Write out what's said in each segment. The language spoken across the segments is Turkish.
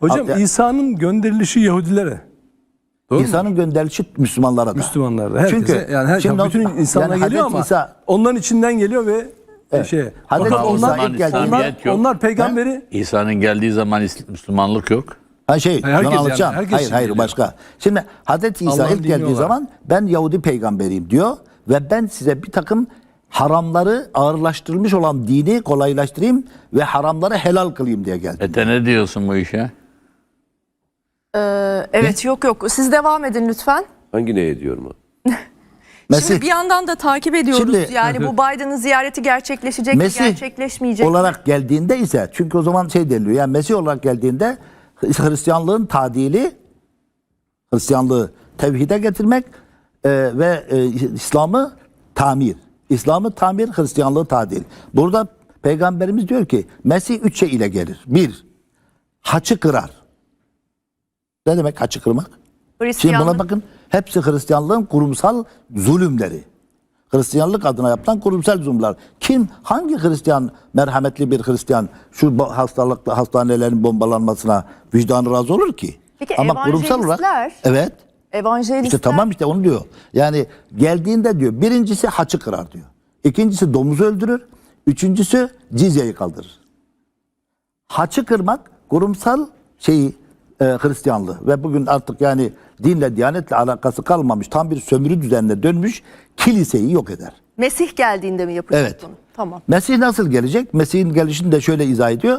Hocam Al- İsa'nın gönderilişi Yahudilere. Doğru mu? İsa'nın gönderilişi Müslümanlara da. Müslümanlara. Herkese, Çünkü yani her, şimdi bütün insanlara yani geliyor Hazreti ama İsa- onların içinden geliyor ve Evet. şey. Hazreti Fakat İsa onlar, ilk geldiğinde- onlar, İslamiyet yok. onlar peygamberi İsa'nın geldiği zaman İs- Müslümanlık yok. Ha şey, herkes ben yani, anlatacağım. herkes hayır için hayır geliyor. başka. Şimdi Hazreti İsa Allah'ın ilk dini geldiği olarak. zaman ben Yahudi peygamberiyim diyor ve ben size bir takım haramları ağırlaştırılmış olan dini kolaylaştırayım ve haramları helal kılayım diye geldi. Ete ne diyorsun bu işe? Ee, evet yok yok. Siz devam edin lütfen. Hangi neye diyorum o? Mesih Şimdi bir yandan da takip ediyoruz. Şimdi- yani bu Biden'ın ziyareti gerçekleşecek mi, Mesih gerçekleşmeyecek mi? olarak geldiğinde ise çünkü o zaman şey deniliyor yani Mesih olarak geldiğinde Hristiyanlığın tadili Hristiyanlığı tevhide getirmek e, ve e, İslam'ı tamir. İslam'ı tamir, Hristiyanlığı tadil. Burada Peygamberimiz diyor ki Mesih üç şey ile gelir. Bir, haçı kırar. Ne demek haçı kırmak? Şimdi buna bakın hepsi Hristiyanlığın kurumsal zulümleri. Hristiyanlık adına yapılan kurumsal zulümler. Kim, hangi Hristiyan, merhametli bir Hristiyan şu hastalıklı hastanelerin bombalanmasına vicdanı razı olur ki? Peki kurumsal olarak evet. Evangelistler. İşte tamam işte onu diyor. Yani geldiğinde diyor birincisi haçı kırar diyor. İkincisi domuzu öldürür. Üçüncüsü cizyeyi kaldırır. Haçı kırmak kurumsal şeyi e, Hristiyanlığı ve bugün artık yani dinle diyanetle alakası kalmamış tam bir sömürü düzenine dönmüş kiliseyi yok eder. Mesih geldiğinde mi yapacak Evet. bunu? Tamam. Mesih nasıl gelecek? Mesih'in gelişini de şöyle izah ediyor.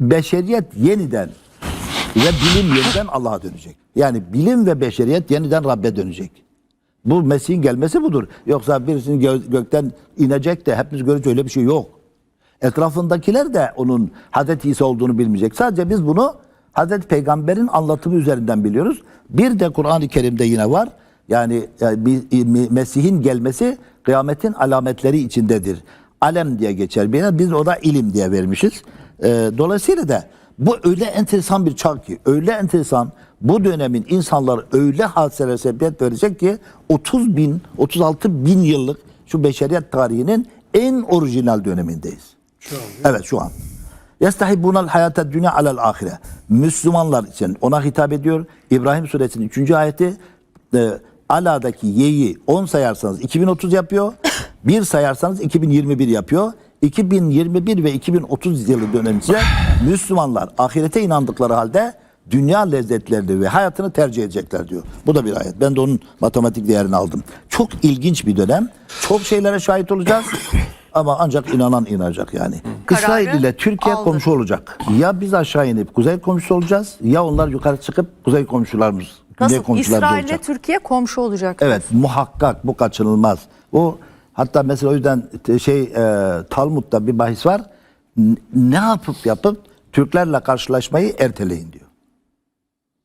Beşeriyet yeniden ve bilim yeniden Allah'a dönecek. Yani bilim ve beşeriyet yeniden Rabbe dönecek. Bu Mesih'in gelmesi budur. Yoksa birisinin gö- gökten inecek de hepimiz göreceğiz öyle bir şey yok. Etrafındakiler de onun Hazreti İsa olduğunu bilmeyecek. Sadece biz bunu Hazreti Peygamber'in anlatımı üzerinden biliyoruz. Bir de Kur'an-ı Kerim'de yine var. Yani, yani mi- Mesih'in gelmesi kıyametin alametleri içindedir. Alem diye geçer bir yer. Biz ona ilim diye vermişiz. Ee, dolayısıyla da bu öyle enteresan bir çağ ki, öyle enteresan bu dönemin insanlar öyle hadiselere sebebiyet verecek ki 30 bin, 36 bin yıllık şu beşeriyet tarihinin en orijinal dönemindeyiz. Evet şu an. Yestahibunal hayata dünya alel ahire. Müslümanlar için ona hitap ediyor. İbrahim suresinin 3. ayeti e, aladaki y'yi 10 sayarsanız 2030 yapıyor. 1 sayarsanız 2021 yapıyor. 2021 ve 2030 yılı dönemince Müslümanlar ahirete inandıkları halde dünya lezzetlerini ve hayatını tercih edecekler diyor. Bu da bir ayet. Ben de onun matematik değerini aldım. Çok ilginç bir dönem. Çok şeylere şahit olacağız. Ama ancak inanan inanacak yani. İsrail Kararı ile Türkiye aldı. komşu olacak. Ya biz aşağı inip kuzey komşusu olacağız ya onlar yukarı çıkıp kuzey komşularımız, güney Nasıl? komşularımız İsrail ile olacak. Türkiye komşu olacak. Evet muhakkak bu kaçınılmaz. O hatta mesela o yüzden te- şey e, Talmud'da bir bahis var. N- Ne yapıp yapıp Türklerle karşılaşmayı erteleyin diyor.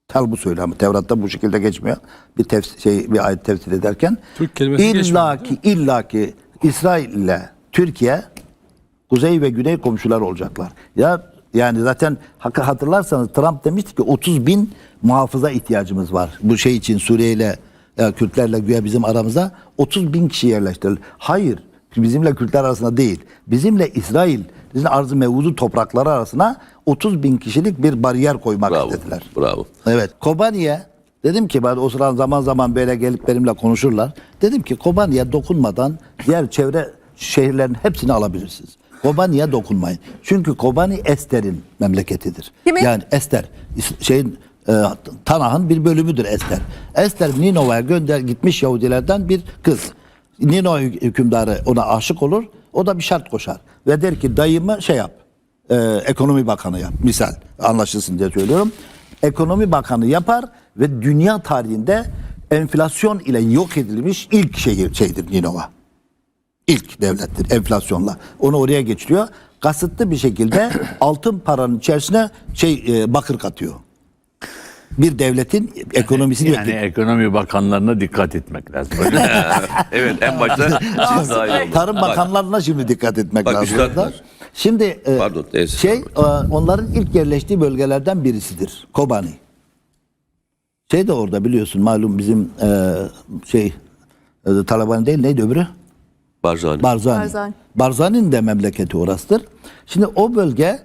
Talmud söylüyor ama Tevrat'ta bu şekilde geçmiyor. Bir tefsir, şey bir ayet tefsir ederken Türk kelimesi geçmiyor, illa ki illa ki İsrail ile Türkiye kuzey ve güney komşular olacaklar. Ya yani zaten hatırlarsanız Trump demişti ki 30 bin muhafıza ihtiyacımız var. Bu şey için Suriye ile ya Kürtlerle güya bizim aramıza 30 bin kişi yerleştirildi. Hayır bizimle Kürtler arasında değil. Bizimle İsrail, bizim arz-ı mevuzu toprakları arasına 30 bin kişilik bir bariyer koymak Bravo. istediler. Bravo. Evet. Kobani'ye dedim ki ben o sıra zaman zaman böyle gelip benimle konuşurlar. Dedim ki Kobani'ye dokunmadan diğer çevre şehirlerin hepsini alabilirsiniz. Kobani'ye dokunmayın. Çünkü Kobani Ester'in memleketidir. Kimin? Yani Ester şeyin e, Tanah'ın bir bölümüdür Ester. Ester Ninova'ya gönder gitmiş Yahudilerden bir kız. Ninova hük- hükümdarı ona aşık olur. O da bir şart koşar. Ve der ki dayımı şey yap. e, ekonomi bakanı yap. Misal anlaşılsın diye söylüyorum. Ekonomi bakanı yapar ve dünya tarihinde enflasyon ile yok edilmiş ilk şehir şeydir Ninova. İlk devlettir enflasyonla. Onu oraya geçiriyor. Kasıtlı bir şekilde altın paranın içerisine şey e, bakır katıyor. Bir devletin ekonomisini Yani ekonomi bakanlarına dikkat etmek lazım. Evet en başta siz daha iyi olun. Tarım Bak, bakanlarına şimdi dikkat etmek Bak lazım. üstadlar. Şimdi e, Pardon, neyse. şey e, onların ilk yerleştiği bölgelerden birisidir. Kobani. Şey de orada biliyorsun malum bizim e, şey e, Taliban değil neydi öbürü? Barzani. Barzani. Barzani. Barzani'nin de memleketi orasıdır. Şimdi o bölge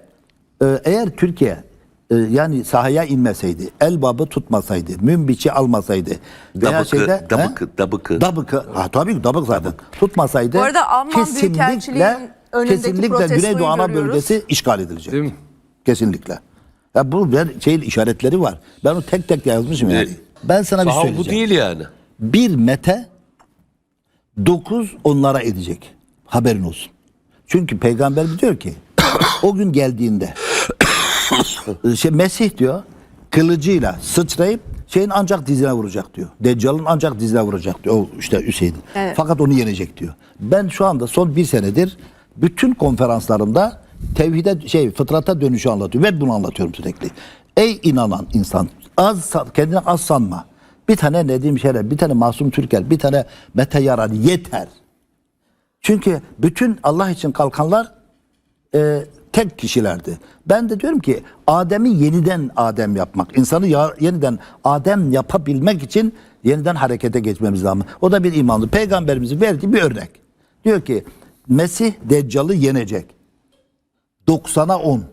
e, eğer Türkiye e, yani sahaya inmeseydi, el babı tutmasaydı, münbiçi almasaydı veya Dabıkı, şeyde dabıkı, he? dabıkı. Dabıkı, ha, tabii ki dabık zaten. Tutmasaydı Bu arada Alman kesinlikle protestoyu Güneydoğu ana bölgesi işgal edilecek. Değil mi? Kesinlikle. Ya bu ben şey işaretleri var. Ben onu tek tek yazmışım yani. Ben sana bir Saha bu söyleyeceğim. değil yani. Bir mete dokuz onlara edecek. Haberin olsun. Çünkü peygamber diyor ki o gün geldiğinde şey Mesih diyor kılıcıyla sıçrayıp şeyin ancak dizine vuracak diyor. Deccal'ın ancak dizine vuracak diyor. O işte Hüseyin. Evet. Fakat onu yenecek diyor. Ben şu anda son bir senedir bütün konferanslarımda tevhide şey fıtrata dönüşü anlatıyorum ve bunu anlatıyorum sürekli. Ey inanan insan az kendine az sanma. Bir tane Nedim Şeref, bir tane Masum Türker, bir tane Mete Yarar yeter. Çünkü bütün Allah için kalkanlar e, tek kişilerdi. Ben de diyorum ki Adem'i yeniden Adem yapmak, insanı ya- yeniden Adem yapabilmek için yeniden harekete geçmemiz lazım. O da bir imanlı. Peygamberimizin verdiği bir örnek. Diyor ki Mesih Deccal'ı yenecek. 90'a 10.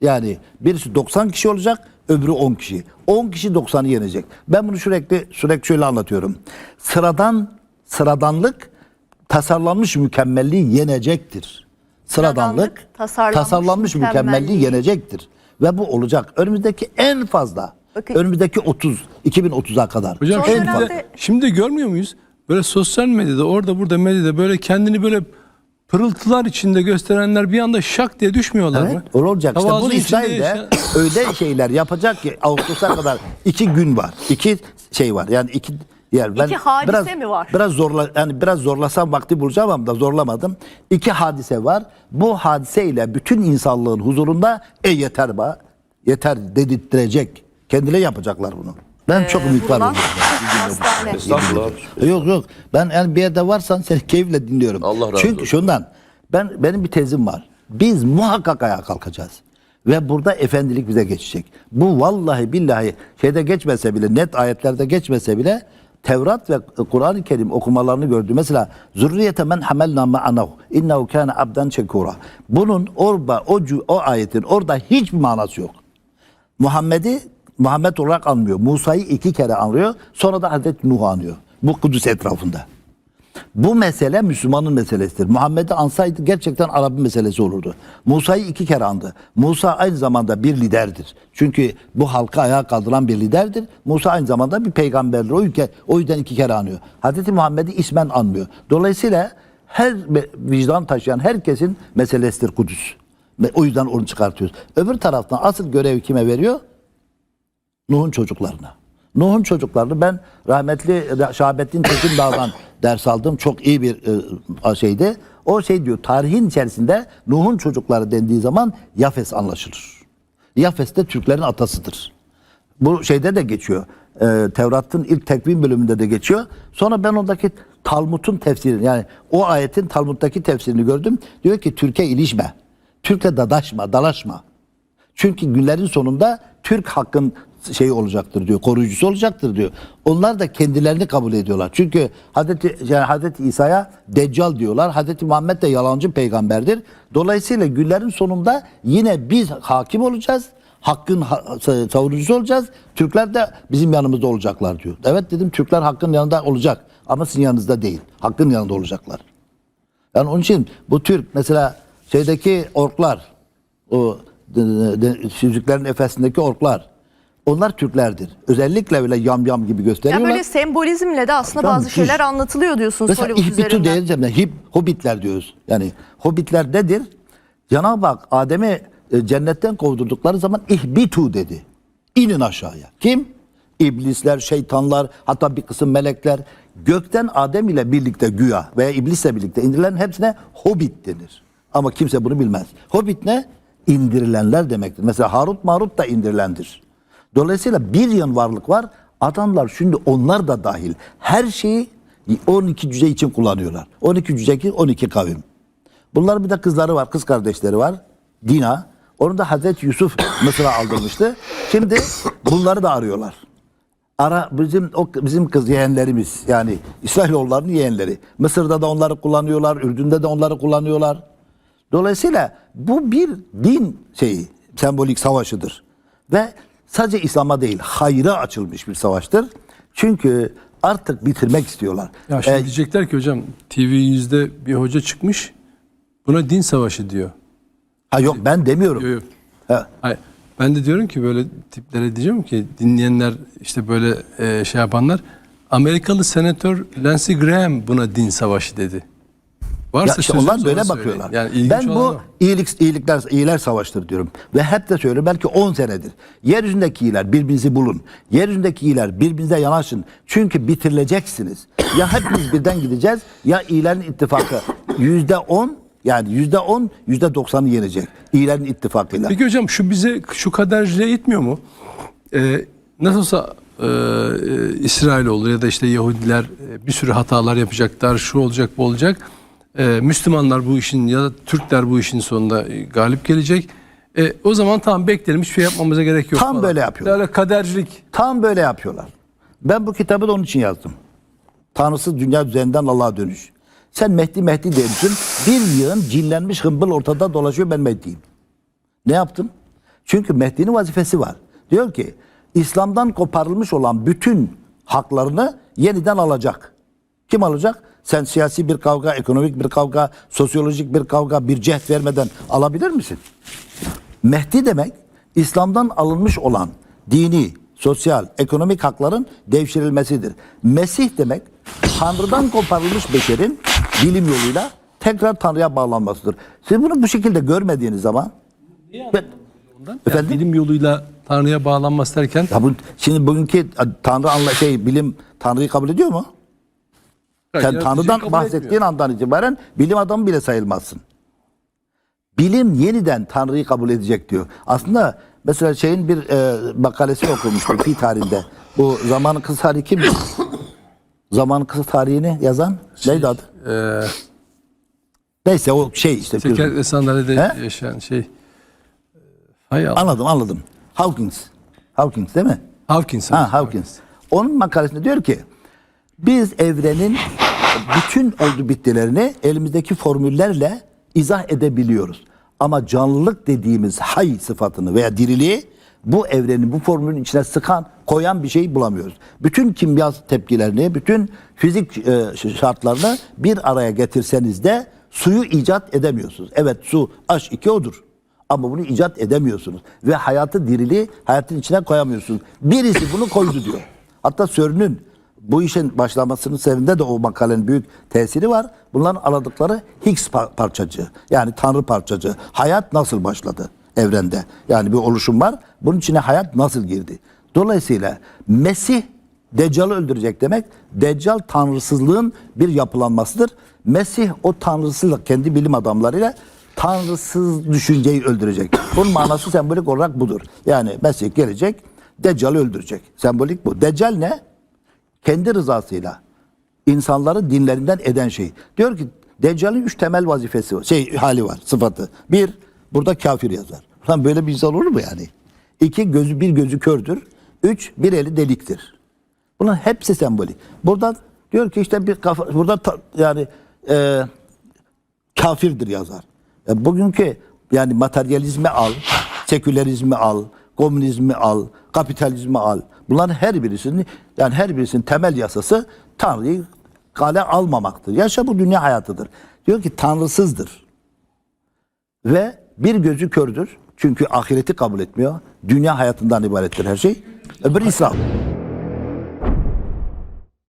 Yani birisi 90 kişi olacak, öbürü 10 kişi. 10 kişi 90'ı yenecek. Ben bunu sürekli sürekli şöyle anlatıyorum. Sıradan sıradanlık tasarlanmış mükemmelliği yenecektir. Sıradanlık, tasarlanmış tasarlanmış mükemmelliği mükemmelliği yenecektir. Ve bu olacak. Önümüzdeki en fazla Bakın- önümüzdeki 30 2030'a kadar. Hocam Son şimdi, de, şimdi görmüyor muyuz? Böyle sosyal medyada orada burada medyada böyle kendini böyle pırıltılar içinde gösterenler bir anda şak diye düşmüyorlar mı? Evet, öyle olacak. İşte bunu İsrail'de öyle şeyler yapacak ki Ağustos'a kadar iki gün var. İki şey var. Yani iki yer. Ben İki hadise biraz, mi var? Biraz zorla yani biraz zorlasam vakti bulacağım ama da zorlamadım. İki hadise var. Bu hadiseyle bütün insanlığın huzurunda e yeter ba yeter dedirttirecek. Kendileri yapacaklar bunu. Ben çok ümit var. Hastane. Estağfurullah. Yok yok. Ben yani bir yerde varsan seni keyifle dinliyorum. Allah razı Çünkü olsun. şundan ben benim bir tezim var. Biz muhakkak ayağa kalkacağız. Ve burada efendilik bize geçecek. Bu vallahi billahi şeyde geçmese bile net ayetlerde geçmese bile Tevrat ve Kur'an-ı Kerim okumalarını gördü. Mesela zürriyete men hamelna ma'anahu innehu kana abdan şekura. Bunun orada o, cü- o ayetin orada hiçbir manası yok. Muhammed'i Muhammed olarak anmıyor. Musa'yı iki kere anlıyor. Sonra da Hazreti Nuh'u anıyor. Bu Kudüs etrafında. Bu mesele Müslümanın meselesidir. Muhammed'i ansaydı gerçekten Arap'ın meselesi olurdu. Musa'yı iki kere andı. Musa aynı zamanda bir liderdir. Çünkü bu halkı ayağa kaldıran bir liderdir. Musa aynı zamanda bir peygamberdir. O, ülke, o yüzden iki kere anıyor. Hazreti Muhammed'i ismen anmıyor. Dolayısıyla her vicdan taşıyan herkesin meselesidir Kudüs. O yüzden onu çıkartıyoruz. Öbür taraftan asıl görev kime veriyor? Nuh'un çocuklarına. Nuh'un çocuklarını ben rahmetli Şahabettin Tekindağ'dan ders aldım. Çok iyi bir e, şeydi. O şey diyor tarihin içerisinde Nuh'un çocukları dendiği zaman Yafes anlaşılır. Yafes de Türklerin atasıdır. Bu şeyde de geçiyor. E, Tevrat'ın ilk tekvim bölümünde de geçiyor. Sonra ben ondaki Talmud'un tefsirini yani o ayetin Talmud'daki tefsirini gördüm. Diyor ki Türkiye ilişme. Türk'le dadaşma, dalaşma. Çünkü günlerin sonunda Türk hakkın şeyi olacaktır diyor, koruyucusu olacaktır diyor. Onlar da kendilerini kabul ediyorlar. Çünkü Hazreti, yani Hazreti İsa'ya deccal diyorlar. Hazreti Muhammed de yalancı peygamberdir. Dolayısıyla günlerin sonunda yine biz hakim olacağız. Hakkın ha- savunucusu olacağız. Türkler de bizim yanımızda olacaklar diyor. Evet dedim Türkler hakkın yanında olacak. Ama sizin yanınızda değil. Hakkın yanında olacaklar. Yani onun için bu Türk mesela şeydeki orklar o de- de- Süzüklerin efesindeki orklar onlar Türklerdir. Özellikle böyle yam yam gibi Ya gösteriyorlar. böyle sembolizmle de aslında Tamam, bazı şeyler anlatılıyor diyorsunuz Mesela Hollywood üzerinden. deyince de hib, hobbitler diyoruz. Yani hobbitler nedir? Cenab-ı Hak Adem'i e, cennetten kovdurdukları zaman ihbitu dedi. İnin aşağıya. Kim? İblisler, şeytanlar, hatta bir kısım melekler gökten Adem ile birlikte güya veya iblisle birlikte indirilen hepsine hobbit denir. Ama kimse bunu bilmez. Hobbit ne? İndirilenler demektir. Mesela Harut Marut da indirilendir. Dolayısıyla bir yön varlık var. Adamlar şimdi onlar da dahil. Her şeyi 12 cüce için kullanıyorlar. 12 cüce ki 12 kavim. Bunların bir de kızları var, kız kardeşleri var. Dina. Onu da Hazreti Yusuf Mısır'a aldırmıştı. Şimdi bunları da arıyorlar. Ara bizim o bizim kız yeğenlerimiz yani İsrailoğullarının yeğenleri. Mısır'da da onları kullanıyorlar, Ürdün'de de onları kullanıyorlar. Dolayısıyla bu bir din şeyi, sembolik savaşıdır. Ve sadece İslam'a değil hayra açılmış bir savaştır. Çünkü artık bitirmek istiyorlar. Ya şimdi Ee, diyecekler ki hocam TV yüzde bir hoca çıkmış buna din savaşı diyor. ha yok ben demiyorum. Yok yok. Ha, Hayır. Ben de diyorum ki böyle tiplere diyeceğim ki dinleyenler işte böyle e, şey yapanlar Amerikalı senatör Lindsey Graham buna din savaşı dedi. Varsa Ya işte onlar böyle söyleyin. bakıyorlar. Yani ben bu o. iyilik iyilikler iyiler savaştır diyorum. Ve hep de söylüyorum belki 10 senedir. Yeryüzündeki iyiler birbirinizi bulun. Yeryüzündeki iyiler birbirinize yanaşın. Çünkü bitirileceksiniz. Ya hepimiz birden gideceğiz ya iyilerin ittifakı yüzde 10 yani yüzde 10 yüzde 90'ı yenecek. İyilerin ittifakıyla. Peki hocam şu bize şu kaderciliğe itmiyor mu? Ee, nasıl olsa e, e, İsrailoğlu ya da işte Yahudiler e, bir sürü hatalar yapacaklar. Şu olacak bu olacak. E, Müslümanlar bu işin ya da Türkler bu işin sonunda e, galip gelecek. E, o zaman tamam bekleyelim hiçbir şey yapmamıza gerek yok. Tam falan. böyle yapıyorlar. Böyle kadercilik. Tam böyle yapıyorlar. Ben bu kitabı da onun için yazdım. Tanrısız dünya düzeninden Allah'a dönüş. Sen Mehdi Mehdi diyorsun. Bir yığın cinlenmiş hımbıl ortada dolaşıyor ben Mehdi'yim. Ne yaptım? Çünkü Mehdi'nin vazifesi var. Diyor ki İslam'dan koparılmış olan bütün haklarını yeniden alacak. Kim alacak? Sen siyasi bir kavga, ekonomik bir kavga, sosyolojik bir kavga, bir cehd vermeden alabilir misin? Mehdi demek İslam'dan alınmış olan dini, sosyal, ekonomik hakların devşirilmesidir. Mesih demek Tanrı'dan koparılmış beşerin bilim yoluyla tekrar Tanrı'ya bağlanmasıdır. Siz bunu bu şekilde görmediğiniz zaman ben, efendim Bilim yoluyla Tanrı'ya bağlanması derken ya bu, şimdi bugünkü Tanrı anla şey bilim Tanrı'yı kabul ediyor mu? Sen yaratıcıyı Tanrı'dan bahsettiğin etmiyor. andan itibaren bilim adamı bile sayılmazsın. Bilim yeniden Tanrı'yı kabul edecek diyor. Aslında mesela şeyin bir e, makalesini okumuştum fi tarihinde. Bu zamanın kısa tarihi kim? zamanın kısa tarihini yazan neydi adı? e, Neyse o şey işte. teker ve sandalyede He? yaşayan şey. Hay Allah. Anladım anladım. Hawkins. Hawkins değil mi? Hawkins. Ha Hawkins. Onun makalesinde diyor ki biz evrenin bütün oldu bittilerini elimizdeki formüllerle izah edebiliyoruz. Ama canlılık dediğimiz hay sıfatını veya diriliği bu evrenin bu formülün içine sıkan, koyan bir şey bulamıyoruz. Bütün kimya tepkilerini, bütün fizik e, şartlarını bir araya getirseniz de suyu icat edemiyorsunuz. Evet su H2 odur. Ama bunu icat edemiyorsunuz. Ve hayatı diriliği hayatın içine koyamıyorsunuz. Birisi bunu koydu diyor. Hatta Sörn'ün bu işin başlamasının sebebinde de o makalenin büyük tesiri var. Bunların aradıkları Higgs par- parçacığı. Yani tanrı parçacığı. Hayat nasıl başladı evrende? Yani bir oluşum var. Bunun içine hayat nasıl girdi? Dolayısıyla Mesih Deccal'ı öldürecek demek. Deccal tanrısızlığın bir yapılanmasıdır. Mesih o tanrısızlık kendi bilim adamlarıyla tanrısız düşünceyi öldürecek. Bunun manası sembolik olarak budur. Yani Mesih gelecek, Deccal'ı öldürecek. Sembolik bu. Deccal ne? Kendi rızasıyla insanları dinlerinden eden şey. Diyor ki Deccal'in üç temel vazifesi var. Şey hali var, sıfatı. Bir, burada kafir yazar. Lan böyle bir insan olur mu yani? İki, gözü bir gözü kördür. Üç, bir eli deliktir. Bunların hepsi sembolik. Buradan diyor ki işte bir kafa, burada ta- yani e, kafirdir yazar. E, bugünkü yani materyalizmi al, sekülerizmi al, komünizmi al, kapitalizmi al. Bunların her birisinin yani her birisinin temel yasası Tanrı'yı kale almamaktır. Yaşa bu dünya hayatıdır. Diyor ki tanrısızdır. Ve bir gözü kördür. Çünkü ahireti kabul etmiyor. Dünya hayatından ibarettir her şey. Öbür İslam.